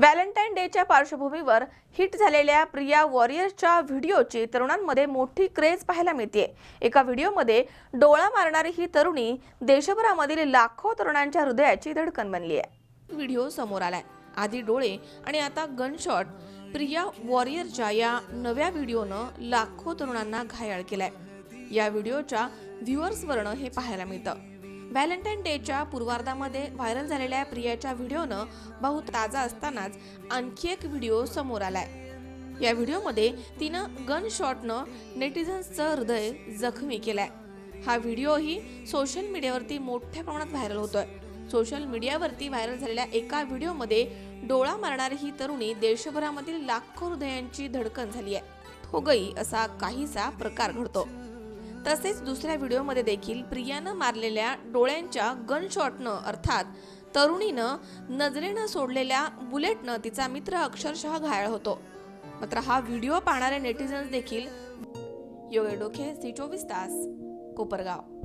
Valentine डेच्या पार्श्वभूमीवर hit झालेल्या प्रिया वॉरियर्सच्या व्हिडिओची तरुणांमध्ये मोठी क्रेज पाहायला मिळते एका व्हिडिओमध्ये डोळा मारणारी ही तरुणी देशभरामधील लाखो तरुणांच्या हृदयाची धडकन बनली आहे. व्हिडिओ समोर आलाय. आधी डोळे आणि आता गनशॉट. प्रिया वॉरियरच्या या नव्या व्हिडिओनं लाखो तरुणांना घायाळ केलाय. या व्हिडिओच्या व्ह्युअर्सवरनं हे पाहायला मिळतं. व्हॅलेंटाईन डेच्या पूर्वार्धामध्ये व्हायरल झालेल्या प्रियाच्या व्हिडिओनं बहुत ताजा असतानाच आणखी एक व्हिडिओ समोर आलाय. या व्हिडिओमध्ये तिनं गन शॉटनं नेटिझन्सचं हृदय जखमी केलाय. हा व्हिडिओही सोशल मीडियावरती मोठ्या प्रमाणात व्हायरल होतोय. सोशल मीडियावरती व्हायरल झालेल्या एका व्हिडिओमध्ये डोळा मारणारी ही तरुणी देशभरामधील लाखो हृदयांची धडकन झाली आहे हो गई असा काहीसा प्रकार घडतो. तसेच दुसऱ्या व्हिडिओमध्ये देखील प्रियानं मारलेल्या डोळ्यांच्या गनशॉटनं अर्थात तरुणीनं नजरेनं सोडलेल्या बुलेटनं तिचा मित्र अक्षरशः घायल होतो. मात्र हा व्हिडिओ पाहणारे नेटिझन्स देखील योगे डोखे सी चोवीस तास कोपरगाव.